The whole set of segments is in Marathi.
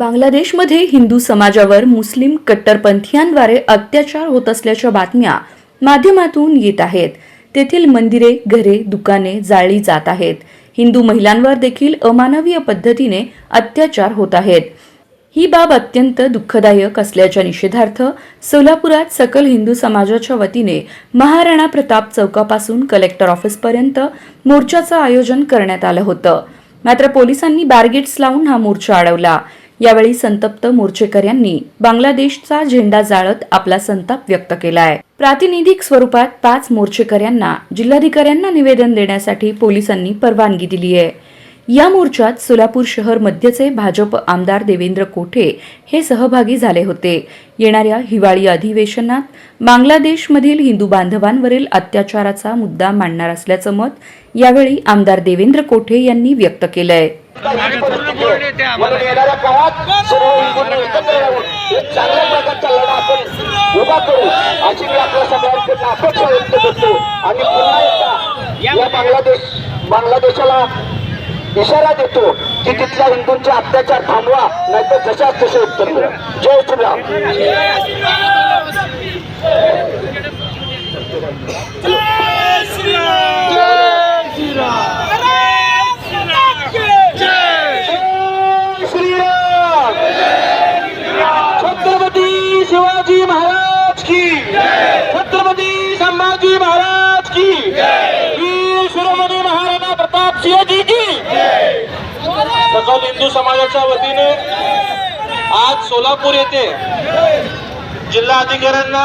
बांगलादेशमध्ये हिंदू समाजावर मुस्लिम कट्टरपंथीयांद्वारे अत्याचार होत असल्याच्या बातम्या माध्यमातून येत आहेत. तेथील मंदिरे घरे दुकाने जाळली जात आहेत. हिंदू महिलांवर देखील अमानवीय पद्धतीने अत्याचार होत आहेत. ही बाब अत्यंत दुःखदायक असल्याच्या निषेधार्थ सोलापुरात सकल हिंदू समाजाच्या वतीने महाराणा प्रताप चौकापासून कलेक्टर ऑफिसपर्यंत मोर्चाचं आयोजन करण्यात आलं होतं. मात्र पोलिसांनी बॅरगेट्स लावून हा मोर्चा अडवला. यावेळी संतप्त मोर्चेकर यांनी बांगलादेशचा झेंडा जाळत आपला संताप व्यक्त केला आहे प्रातिनिधिक स्वरूपात पाच मोर्चेकर यांना जिल्हाधिकाऱ्यांना निवेदन देण्यासाठी पोलिसांनी परवानगी दिली आहे या मोर्चात सोलापूर शहर मध्यचे भाजप आमदार देवेंद्र कोठे हे सहभागी झाले होते. येणाऱ्या हिवाळी अधिवेशनात बांगलादेशमधील हिंदू बांधवांवरील अत्याचाराचा मुद्दा मांडणार असल्याचं मत यावेळी आमदार देवेंद्र कोठे यांनी व्यक्त केलंय. बांगलादेश बांगलादेशाला इशारा देतो की तिथल्या हिंदूंचे अत्याचार थांबवा नाहीतर जशाच तसे उत्तर द्या जय श्रीराम श्रीराम. छत्रपती शिवाजी महाराज की छत्रपती संभाजी महाराज की। सकल हिंदू समाजाच्या वतीने आज सोलापूर येथे जिल्हा अधिकाऱ्यांना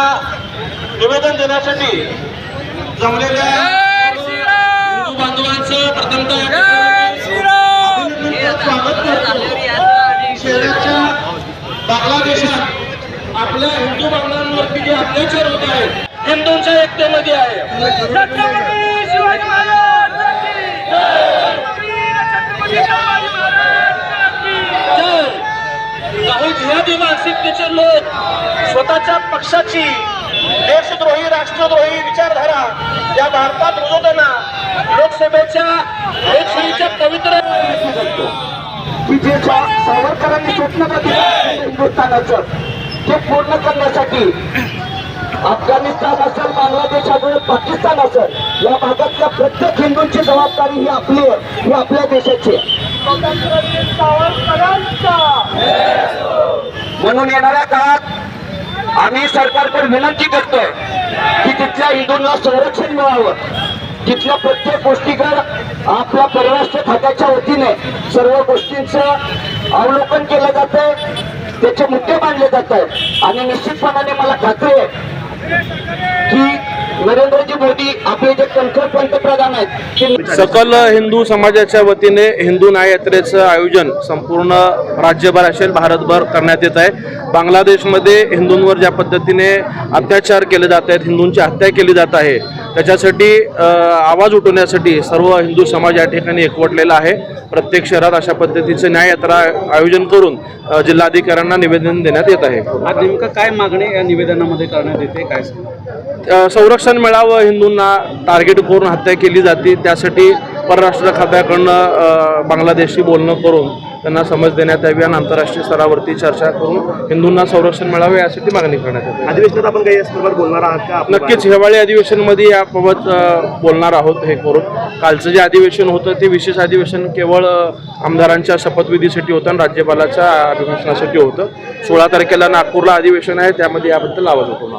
निवेदन देण्यासाठी जमलेल्या हिंदू बांधवांचं प्रथमतः स्वागत करतो. बांगलादेशात आपल्या हिंदू बांधवांवरती जे अत्याचार होत आहेत हिंदूंच्या एकतेमध्ये आहे छत्रपती शिवाजी महाराज छत्रपती शिवाजी महाराज तर काही जिहादी मानसिकतेचे लोक स्वतःच्या पक्षाची देशद्रोही राष्ट्रद्रोही विचारधारा या भारतात रुजवताना लोकसभेच्या लोकशाहीच्या पवित्र की जे सावरकरांनी स्वप्न हिंदुस्थानाचं. ते पूर्ण करण्यासाठी अफगाणिस्तान असेल बांगलादेश असेल पाकिस्तान असेल या भागातल्या प्रत्येक हिंदूंची जबाबदारी ही आपली आहे ही आपल्या देशाची आहे. म्हणून येणाऱ्या काळात आम्ही सरकारकडे विनंती करतोय की तिथल्या हिंदूंना संरक्षण मिळावं. तिथल्या प्रत्येक गोष्टीकर आपल्या परराष्ट्र खात्याच्या वतीने सर्व गोष्टींचं अवलोकन केलं जात आहे त्याचे मुद्दे मांडले जात आहेत आणि निश्चितपणाने मला खात्री आहे नरेंद्रजी मोदी आपले जे कणखर पंतप्रधान आहेत सकल हिंदू समाजाच्या वतीने हिंदू न्याय यात्रेचं आयोजन संपूर्ण राज्यभर असेल भारतभर करण्यात येत आहे. बांगलादेशमध्ये हिंदूंवर ज्या पद्धतीने अत्याचार केले जात आहेत हिंदूंची हत्या केली जात आहे त्याच्यासाठी आवाज उठवण्यासाठी सर्व हिंदू समाज या ठिकाणी एकवटलेला आहे. प्रत्येक शहरात अशा पद्धतीचं न्याय यात्रा आयोजन करून जिल्हाधिकाऱ्यांना निवेदन देण्यात येत आहे. आज नेमकं काय मागणी या निवेदनामध्ये करण्यात येते काय संरक्षण मिळावं हिंदूंना टार्गेट करून हत्या केली जाते. त्यासाठी परराष्ट्र खात्याकडनं अ, बांगलादेशशी बोलणं करून त्यांना समज देण्यात यावी आणि आंतरराष्ट्रीय स्तरावरती चर्चा करून हिंदूंना संरक्षण मिळावे यासाठी मागणी करण्यात येते. अधिवेशनात आपण काही यासंदर्भात बोलणार आहात का? नक्कीच हिवाळी अधिवेशनमध्ये याबाबत बोलणार आहोत हे करून. कालचं जे अधिवेशन होतं ते विशेष अधिवेशन केवळ आमदारांच्या शपथविधीसाठी होतं आणि राज्यपालाच्या अभिभाषणासाठी होतं. सोळा तारखेला नागपूरला अधिवेशन आहे त्यामध्ये याबद्दल आवाज होतो